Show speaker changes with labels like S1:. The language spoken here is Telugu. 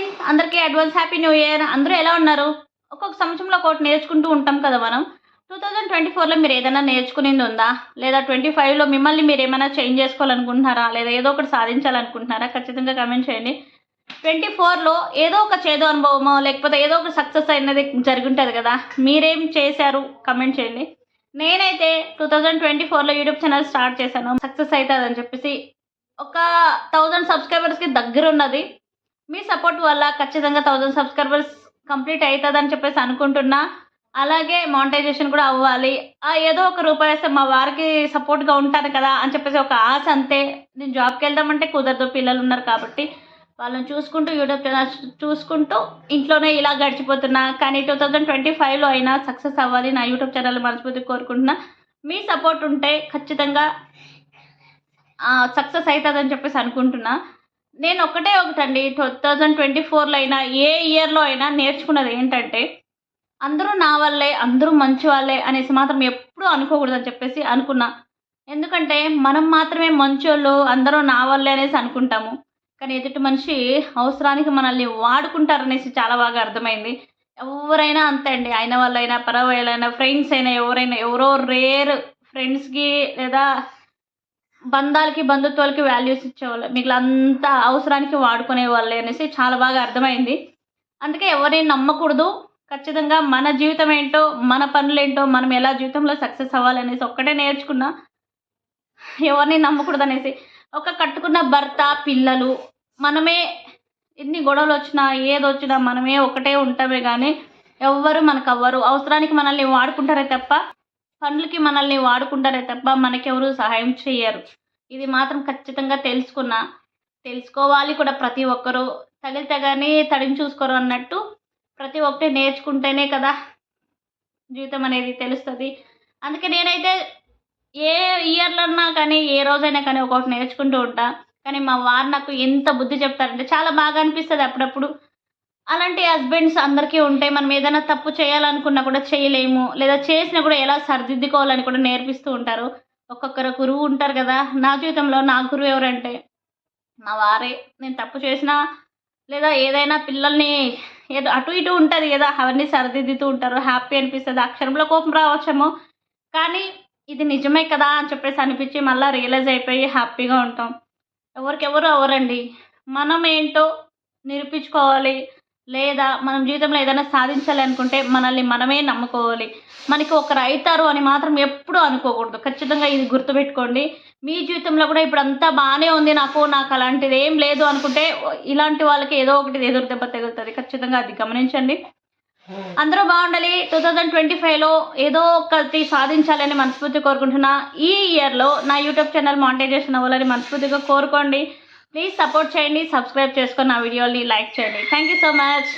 S1: ఫ్రెండ్స్ అందరికీ అడ్వాన్స్ హ్యాపీ న్యూ ఇయర్. అందరూ ఎలా ఉన్నారు? ఒక్కొక్క సంవత్సరంలో ఒకటి నేర్చుకుంటూ ఉంటాం కదా మనం. టూ థౌజండ్ ట్వంటీ ఫోర్లో మీరు ఏదైనా నేర్చుకునేది ఉందా? లేదా ట్వంటీ ఫైవ్లో మిమ్మల్ని మీరు ఏమైనా చేంజ్ చేసుకోవాలనుకుంటున్నారా? లేదా ఏదో ఒకటి సాధించాలనుకుంటున్నారా? ఖచ్చితంగా కమెంట్ చేయండి. ట్వంటీ ఫోర్లో ఏదో ఒక చేదు అనుభవమో లేకపోతే ఏదో ఒక సక్సెస్ అయినది జరుగుంటుంది కదా. మీరేం చేశారు? కమెంట్ చేయండి. నేనైతే టూ థౌజండ్ ట్వంటీ ఫోర్లో యూట్యూబ్ ఛానల్ స్టార్ట్ చేశాను. సక్సెస్ అవుతుంది అని చెప్పేసి ఒక థౌజండ్ సబ్స్క్రైబర్స్కి దగ్గర ఉన్నది. మీ సపోర్ట్ వల్ల ఖచ్చితంగా థౌజండ్ సబ్స్క్రైబర్స్ కంప్లీట్ అవుతుందని చెప్పేసి అనుకుంటున్నా. అలాగే మానిటైజేషన్ కూడా అవ్వాలి. ఆ ఏదో ఒక రూపాయి వస్తే మా వారికి సపోర్ట్గా ఉంటాను కదా అని చెప్పేసి ఒక ఆశ అంతే. నేను జాబ్కి వెళ్దామంటే కుదరదు పిల్లలు ఉన్నారు కాబట్టి. వాళ్ళని చూసుకుంటూ యూట్యూబ్ ఛానల్ చూసుకుంటూ ఇంట్లోనే ఇలా గడిచిపోతున్నా. కానీ టూ థౌజండ్ ట్వంటీ ఫైవ్లో అయినా సక్సెస్ అవ్వాలి. నా యూట్యూబ్ ఛానల్ మనస్ఫూర్తి కోరుకుంటున్నా. మీ సపోర్ట్ ఉంటే ఖచ్చితంగా సక్సెస్ అవుతుందని చెప్పేసి అనుకుంటున్నా. నేను ఒకటే ఒకటండి. టూ థౌజండ్ ట్వంటీ ఫోర్లో అయినా ఏ ఇయర్లో అయినా నేర్చుకున్నది ఏంటంటే అందరూ నా వల్లే అందరూ మంచి వాళ్ళే అనేసి మాత్రం ఎప్పుడూ అనుకోకూడదని చెప్పేసి అనుకున్నా. ఎందుకంటే మనం మాత్రమే మంచోళ్ళు అందరూ నా వల్లే అనేసి అనుకుంటాము. కానీ ఎదుటి మనిషి అవసరానికి మనల్ని వాడుకుంటారనేసి చాలా బాగా అర్థమైంది. ఎవరైనా అంతే అండి. అయిన వాళ్ళైనా పరవాళ్ళైనా ఫ్రెండ్స్ అయినా ఎవరైనా ఎవరో రేర్ ఫ్రెండ్స్కి లేదా బంధాలకి బంధుత్వాలకి వాల్యూస్ ఇచ్చేవాళ్ళు. మిగిలిన అంతా అవసరానికి వాడుకునే వాళ్ళే అనేసి చాలా బాగా అర్థమైంది. అందుకే ఎవరిని నమ్మకూడదు. ఖచ్చితంగా మన జీవితం ఏంటో మన పనులు ఏంటో మనం ఎలా జీవితంలో సక్సెస్ అవ్వాలనేసి ఒక్కటే నేర్చుకున్నా ఎవరిని నమ్మకూడదు అనేసి. ఒక కట్టుకున్న భర్త పిల్లలు మనమే ఎన్ని గొడవలు వచ్చినా ఏది వచ్చినా మనమే ఒకటే ఉంటామే కానీ ఎవ్వరు మనకు అవ్వరు అవసరానికి మనల్ని వాడుకుంటారే తప్ప పనులకి మనల్ని వాడుకుంటారే తప్ప మనకెవరు సహాయం చేయరు ఇది మాత్రం ఖచ్చితంగా తెలుసుకున్నా తెలుసుకోవాలి కూడా ప్రతి ఒక్కరూ. తగిలితే కానీ తడిని చూసుకోరు అన్నట్టు ప్రతి ఒక్కటి నేర్చుకుంటేనే కదా జీవితం అనేది తెలుస్తుంది. అందుకే నేనైతే ఏ ఇయర్లో అన్నా కానీ ఏ రోజైనా కానీ ఒక్కొక్కటి నేర్చుకుంటూ ఉంటా. కానీ మా వారు నాకు ఎంత బుద్ధి చెప్తారంటే చాలా బాగా అనిపిస్తుంది అప్పుడప్పుడు. అలాంటి హస్బెండ్స్ అందరికీ ఉంటాయి మనం ఏదైనా తప్పు చేయాలనుకున్నా కూడా చేయలేము. లేదా చేసినా కూడా ఎలా సరిదిద్దుకోవాలని కూడా నేర్పిస్తూ ఉంటారు. ఒక్కొక్కరు గురువు ఉంటారు కదా. నా జీవితంలో నా గురువు ఎవరంటే మా వారే. నేను తప్పు చేసినా లేదా ఏదైనా పిల్లల్ని ఏదో అటు ఇటు ఉంటుంది కదా అవన్నీ సరిదిద్దుతూ ఉంటారు. హ్యాపీ అనిపిస్తుంది. అక్షరంలో కోపం రావచ్చేమో. కానీ ఇది నిజమే కదా అని చెప్పేసి అనిపించి మళ్ళీ రియలైజ్ అయిపోయి హ్యాపీగా ఉంటాం. ఎవరికెవరు ఎవరండి మనం ఏంటో నిరూపించుకోవాలి. లేదా మనం జీవితంలో ఏదైనా సాధించాలి అనుకుంటే మనల్ని మనమే నమ్ముకోవాలి. మనకి ఒకరు అవుతారు అని మాత్రం ఎప్పుడూ అనుకోకూడదు. ఖచ్చితంగా ఇది గుర్తుపెట్టుకోండి. మీ జీవితంలో కూడా ఇప్పుడు అంతా బాగానే ఉంది నాకు నాకు అలాంటిది ఏం లేదు అనుకుంటే ఇలాంటి వాళ్ళకి ఏదో ఒకటి ఎదురు దెబ్బ తగులుతుంది. ఖచ్చితంగా అది గమనించండి. అందరూ బాగుండాలి. టూ థౌజండ్ ట్వంటీ ఫైవ్లో ఏదో ఒకటి సాధించాలని మనస్ఫూర్తి కోరుకుంటున్నా. ఈ ఇయర్లో నా యూట్యూబ్ ఛానల్ మానిటైజేషన్ అవ్వాలని మనస్ఫూర్తిగా కోరుకోండి. ప్లీజ్ సపోర్ట్ చేయండి సబ్స్క్రైబ్ చేసుకొని నా వీడియోని లైక్ చేయండి. Thank you so much